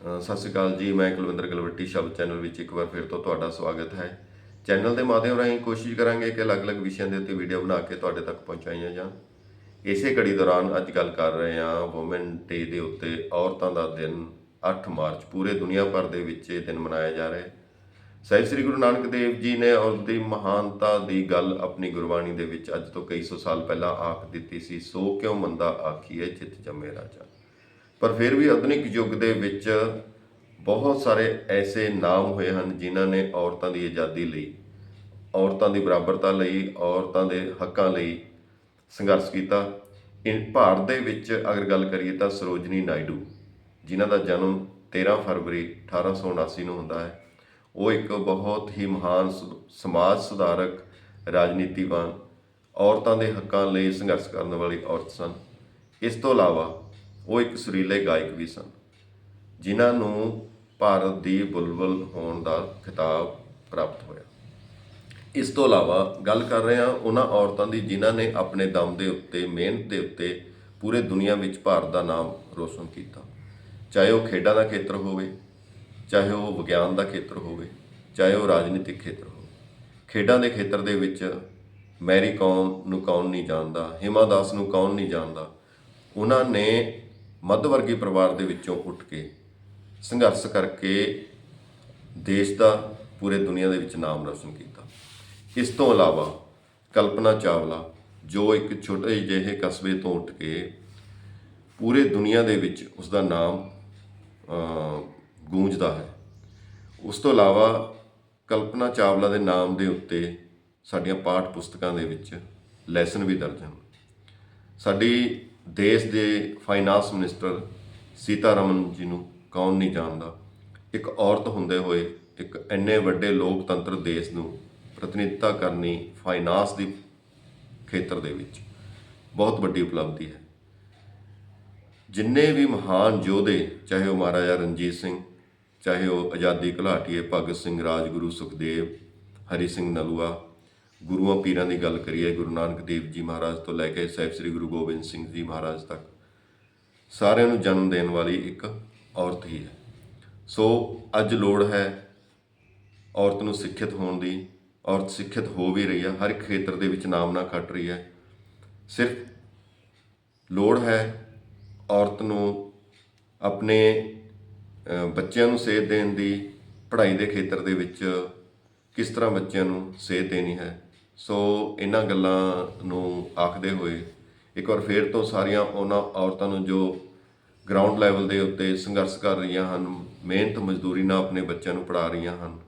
ਸਤਿ ਸ਼੍ਰੀ ਅਕਾਲ ਜੀ, ਮੈਂ ਕੁਲਵਿੰਦਰ ਗਲਵੱਟੀ ਸ਼ਬਦ ਚੈਨਲ ਵਿੱਚ ਇੱਕ ਵਾਰ ਫਿਰ ਤੋਂ ਤੁਹਾਡਾ ਸਵਾਗਤ ਹੈ। ਚੈਨਲ ਦੇ ਮਾਧਿਅਮ ਰਾਹੀਂ ਕੋਸ਼ਿਸ਼ ਕਰਾਂਗੇ ਕਿ ਅਲੱਗ-ਅਲੱਗ ਵਿਸ਼ਿਆਂ ਦੇ ਉੱਤੇ ਵੀਡੀਓ ਬਣਾ ਕੇ ਤੁਹਾਡੇ ਤੱਕ ਪਹੁੰਚਾਈਆਂ ਜਾਣ। ਇਸੇ ਕੜੀ ਦੌਰਾਨ ਅੱਜ ਗੱਲ ਕਰ ਰਹੇ ਹਾਂ ਔਮਨ ਡੇ ਦੇ ਉੱਤੇ ਔਰਤਾਂ ਦਾ ਦਿਨ 8 ਮਾਰਚ, ਪੂਰੇ ਦੁਨੀਆ ਭਰ ਦੇ ਵਿੱਚ ਇਹ ਦਿਨ ਮਨਾਇਆ ਜਾ ਰਿਹਾ ਹੈ। ਸਾਹਿਬ ਸ੍ਰੀ ਗੁਰੂ ਨਾਨਕ ਦੇਵ ਜੀ ਨੇ ਔਰਤ ਦੀ ਮਹਾਨਤਾ ਦੀ ਗੱਲ ਆਪਣੀ ਗੁਰਬਾਣੀ ਦੇ ਵਿੱਚ ਅੱਜ ਤੋਂ ਕਈ ਸੌ ਸਾਲ ਪਹਿਲਾਂ ਆਖ ਦਿੱਤੀ ਸੀ, ਸੋ ਕਿਉਂ ਮੰਦਾ ਆਖੀਏ ਚਿਤ ਜੰਮੇ ਰਾਜਾ? ਪਰ ਫਿਰ ਵੀ ਆਧੁਨਿਕ ਯੁੱਗ ਦੇ ਵਿੱਚ ਬਹੁਤ ਸਾਰੇ ਐਸੇ ਨਾਮ ਹੋਏ ਹਨ ਜਿਨ੍ਹਾਂ ਨੇ ਔਰਤਾਂ ਦੀ ਆਜ਼ਾਦੀ ਲਈ, ਔਰਤਾਂ ਦੀ ਬਰਾਬਰਤਾ ਲਈ, ਔਰਤਾਂ ਦੇ ਹੱਕਾਂ ਲਈ ਸੰਘਰਸ਼ ਕੀਤਾ। ਇਨ ਭਾਰਤ ਦੇ ਵਿੱਚ ਅਗਰ ਗੱਲ ਕਰੀਏ ਤਾਂ ਸਰੋਜਨੀ ਨਾਇਡੂ, ਜਿਨ੍ਹਾਂ ਦਾ ਜਨਮ 13 ਫਰਵਰੀ 1879 ਨੂੰ ਹੁੰਦਾ ਹੈ, ਉਹ ਇੱਕ ਬਹੁਤ ਹੀ ਮਹਾਨ ਸ- ਸਮਾਜ ਸੁਧਾਰਕ ਰਾਜਨੀਤੀਵਾਨ ਔਰਤਾਂ ਦੇ ਹੱਕਾਂ ਲਈ ਸੰਘਰਸ਼ ਕਰਨ ਵਾਲੀ ਔਰਤ ਸਨ। ਇਸ ਤੋਂ ਇਲਾਵਾ ਉਹ ਇੱਕ ਸੁਰੀਲੇ ਗਾਇਕ ਵੀ ਸਨ, ਜਿਨ੍ਹਾਂ ਨੂੰ ਭਾਰਤ ਦੀ ਬੁਲਬੁਲ ਹੋਣ ਦਾ ਖਿਤਾਬ ਪ੍ਰਾਪਤ ਹੋਇਆ। ਇਸ ਤੋਂ ਇਲਾਵਾ ਗੱਲ ਕਰ ਰਹੇ ਹਾਂ ਉਹਨਾਂ ਔਰਤਾਂ ਦੀ, ਜਿਨ੍ਹਾਂ ਨੇ ਆਪਣੇ ਦਮ ਦੇ ਉੱਤੇ, ਮਿਹਨਤ ਦੇ ਉੱਤੇ ਪੂਰੇ ਦੁਨੀਆ ਵਿੱਚ ਭਾਰਤ ਦਾ ਨਾਮ ਰੋਸ਼ਨ ਕੀਤਾ। ਚਾਹੇ ਉਹ ਖੇਡਾਂ ਦਾ ਖੇਤਰ ਹੋਵੇ, ਚਾਹੇ ਉਹ ਵਿਗਿਆਨ ਦਾ ਖੇਤਰ ਹੋਵੇ, ਚਾਹੇ ਉਹ ਰਾਜਨੀਤਿਕ ਖੇਤਰ ਹੋਵੇ। ਖੇਡਾਂ ਦੇ ਖੇਤਰ ਦੇ ਵਿੱਚ ਮੈਰੀ ਕੌਮ ਨੂੰ ਕੌਣ ਨਹੀਂ ਜਾਣਦਾ, ਹਿਮਾ ਦਾਸ ਨੂੰ ਕੌਣ ਨਹੀਂ ਜਾਣਦਾ, ਉਹਨਾਂ ਨੇ ਮੱਧ ਵਰਗੀ ਪਰਿਵਾਰ ਦੇ ਵਿੱਚੋਂ ਉੱਠ ਕੇ ਸੰਘਰਸ਼ ਕਰਕੇ ਦੇਸ਼ ਦਾ ਪੂਰੇ ਦੁਨੀਆ ਦੇ ਵਿੱਚ ਨਾਮ ਰੌਸ਼ਨ ਕੀਤਾ। ਇਸ ਤੋਂ ਇਲਾਵਾ ਕਲਪਨਾ ਚਾਵਲਾ, ਜੋ ਇੱਕ ਛੋਟੇ ਜਿਹੇ ਕਸਬੇ ਤੋਂ ਉੱਠ ਕੇ ਪੂਰੇ ਦੁਨੀਆ ਦੇ ਵਿੱਚ ਉਸ ਦਾ ਨਾਮ ਗੂੰਜਦਾ ਹੈ। ਉਸ ਤੋਂ ਇਲਾਵਾ ਕਲਪਨਾ ਚਾਵਲਾ ਦੇ ਨਾਮ ਦੇ ਉੱਤੇ ਸਾਡੀਆਂ ਪਾਠ ਪੁਸਤਕਾਂ ਦੇ ਵਿੱਚ ਲੈਸਨ ਵੀ ਦਰਜ ਹਨ। ਸਾਡੀ ਦੇਸ਼ ਦੇ ਫਾਈਨਾਂਸ ਮਿਨਿਸਟਰ ਸੀਤਾਰਮਨ ਜੀ ਨੂੰ ਕੌਣ ਨਹੀਂ ਜਾਣਦਾ? ਇੱਕ ਔਰਤ ਹੁੰਦੇ ਹੋਏ ਇੱਕ ਇੰਨੇ ਵੱਡੇ ਲੋਕਤੰਤਰ ਦੇਸ਼ ਨੂੰ ਪ੍ਰਤੀਨਿਧਤਾ ਕਰਨੀ ਫਾਈਨਾਂਸ ਦੀ ਖੇਤਰ ਦੇ ਵਿੱਚ ਬਹੁਤ ਵੱਡੀ ਉਪਲਬਧੀ ਹੈ। ਜਿੰਨੇ ਵੀ ਮਹਾਨ ਯੋਧੇ, ਚਾਹੇ ਉਹ ਮਹਾਰਾਜਾ ਰਣਜੀਤ ਸਿੰਘ, ਚਾਹੇ ਉਹ ਆਜ਼ਾਦੀ ਘੁਲਾਟੀਏ ਭਗਤ ਸਿੰਘ, ਰਾਜਗੁਰੂ ਸੁਖਦੇਵ, ਹਰੀ ਸਿੰਘ ਨਲੂਆ ਗੁਰੂਆਂ ਪੀਰਾਂ ਦੀ ਗੱਲ ਕਰੀਏ, ਗੁਰੂ ਨਾਨਕ ਦੇਵ ਜੀ ਮਹਾਰਾਜ ਤੋਂ ਲੈ ਕੇ ਸਾਹਿਬ ਸ੍ਰੀ ਗੁਰੂ ਗੋਬਿੰਦ ਸਿੰਘ ਜੀ ਮਹਾਰਾਜ ਤੱਕ, ਸਾਰਿਆਂ ਨੂੰ ਜਨਮ ਦੇਣ ਵਾਲੀ ਇੱਕ ਔਰਤ ਹੀ ਹੈ। ਸੋ ਅੱਜ ਲੋੜ ਹੈ ਔਰਤ ਨੂੰ ਸਿੱਖਿਅਤ ਹੋਣ ਦੀ, ਔਰਤ ਸਿੱਖਿਅਤ ਹੋ ਵੀ ਰਹੀ ਹੈ, ਹਰ ਇੱਕ ਖੇਤਰ ਦੇ ਵਿੱਚ ਨਾਮ ਨਾ ਖੱਟ ਰਹੀ ਹੈ। ਸਿਰਫ ਲੋੜ ਹੈ ਔਰਤ ਨੂੰ ਆਪਣੇ ਬੱਚਿਆਂ ਨੂੰ ਸੇਧ ਦੇਣ ਦੀ, ਪੜ੍ਹਾਈ ਦੇ ਖੇਤਰ ਦੇ ਵਿੱਚ ਕਿਸ ਤਰ੍ਹਾਂ ਬੱਚਿਆਂ ਨੂੰ ਸੇਧ ਦੇਣੀ ਹੈ। ਸੋ ਇਹਨਾਂ ਗੱਲਾਂ ਨੂੰ ਆਖਦੇ ਹੋਏ ਇੱਕ ਵਾਰ ਫੇਰ ਤੋਂ ਸਾਰੀਆਂ ਉਹਨਾਂ ਔਰਤਾਂ ਨੂੰ ਜੋ ਗਰਾਊਂਡ ਲੈਵਲ ਦੇ ਉੱਤੇ ਸੰਘਰਸ਼ ਕਰ ਰਹੀਆਂ ਹਨ, ਮਿਹਨਤ, ਮਜ਼ਦੂਰੀ ਨਾਲ ਆਪਣੇ ਬੱਚਿਆਂ ਨੂੰ ਪੜ੍ਹਾ ਰਹੀਆਂ ਹਨ,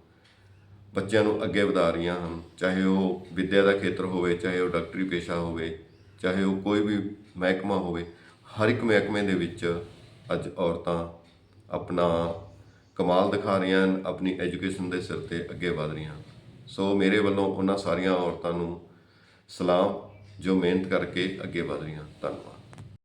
ਬੱਚਿਆਂ ਨੂੰ ਅੱਗੇ ਵਧਾ ਰਹੀਆਂ ਹਨ, ਚਾਹੇ ਉਹ ਵਿੱਦਿਆ ਦਾ ਖੇਤਰ ਹੋਵੇ, ਚਾਹੇ ਉਹ ਡਾਕਟਰੀ ਪੇਸ਼ਾ ਹੋਵੇ, ਚਾਹੇ ਉਹ ਕੋਈ ਵੀ ਮਹਿਕਮਾ ਹੋਵੇ, ਹਰ ਇੱਕ ਮਹਿਕਮੇ ਦੇ ਵਿੱਚ ਅੱਜ ਔਰਤਾਂ ਆਪਣਾ ਕਮਾਲ ਦਿਖਾ ਰਹੀਆਂ ਹਨ, ਆਪਣੀ ਐਜੂਕੇਸ਼ਨ ਦੇ ਸਿਰ ਤੇ ਅੱਗੇ ਵਧ ਰਹੀਆਂ ਹਨ। ਸੋ ਮੇਰੇ ਵੱਲੋਂ ਉਹਨਾਂ ਸਾਰੀਆਂ ਔਰਤਾਂ ਨੂੰ ਸਲਾਮ, ਜੋ ਮਿਹਨਤ ਕਰਕੇ ਅੱਗੇ ਵਧ ਰਹੀਆਂ। ਧੰਨਵਾਦ।